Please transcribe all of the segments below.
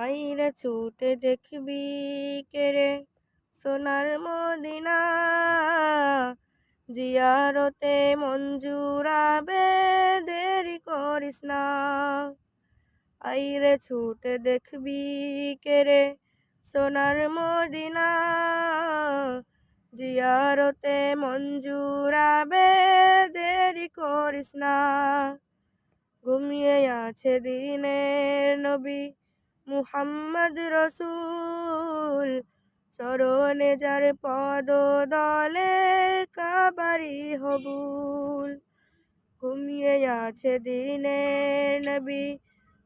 আইরে ছুটে দেখবি কেরে সোনার মদিনা। জিয়ারতে মঞ্জুরাবে দেরি করিস না। আইরে ছুটে দেখবি কেরে সোনার মদিনা। জিয়ারতে মঞ্জুরাবে দেরি করিস না। ঘুমিয়ে আছে দিনের নবী। মুহাম্মদ রসুল। চরণে যার পদ দলে কাবারি হবুল। ঘুমিয়ে আছে দিনের নবী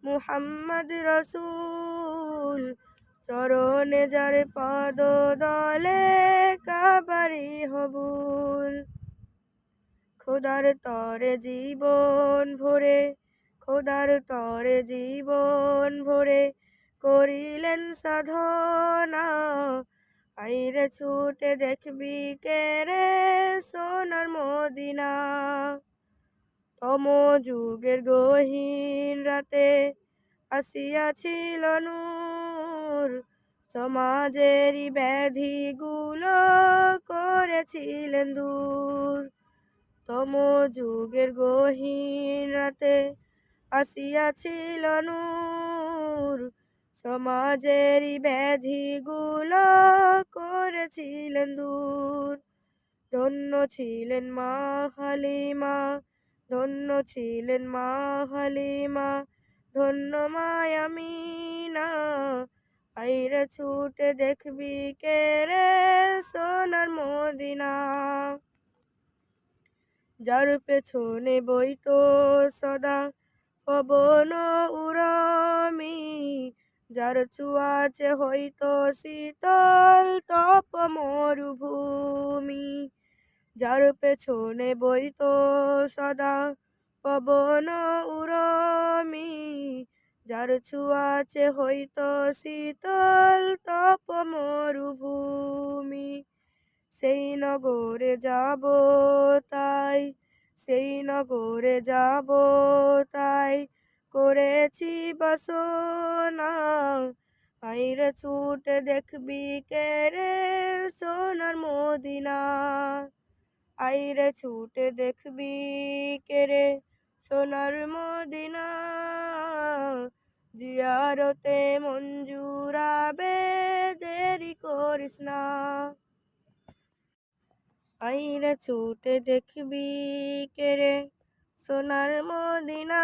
মুহাম্মদ রসুল। চরণে যার পদ দলে কাবারি হবুল। খোদার তরে জীবন ভরে, খোদার তরে জীবন ভরে করিলেন সাধনা। আইরে ছুটে দেখবি কে রে সোনার মদিনা। তম যুগের গহীন রাতে আসিয়াছিল নূর। সমাজেরই ব্যাধিগুলো করেছিলেন দূর। তম যুগের গহীন রাতে আসিয়াছিল নূর। সমাজেরই ব্যাধিগুলো করেছিলেন দূর। ধন্য ছিলেন মা হালিমা, ধন্য ছিলেন মা হালিমা, ধন্য মায়ামিনা আইরে ছুটে দেখবি কে রে সোনার মদিনা। যার পেছনে বইতো সদা, পবন উরমি। যার চুয়াচে হইতো শীতল তপ মরুভূমি, যার পেছনে বইতো সদা পবন উরমি, যার ছুয়াচে হইতো শীতল তপ মরুভূমি, সেই নগরে যাব তাই, সেই নগরে যাব তাই, করেছি বাসনা আইরে ছুটে দেখবি কে রে সোনার মদিনা? আইরে ছুটে দেখবি কে রে সোনার মদিনা? জিয়ারতে মঞ্জুরাবে দেরি করিস না। আইরে ছুটে দেখবি কে রে সোনার মদিনা?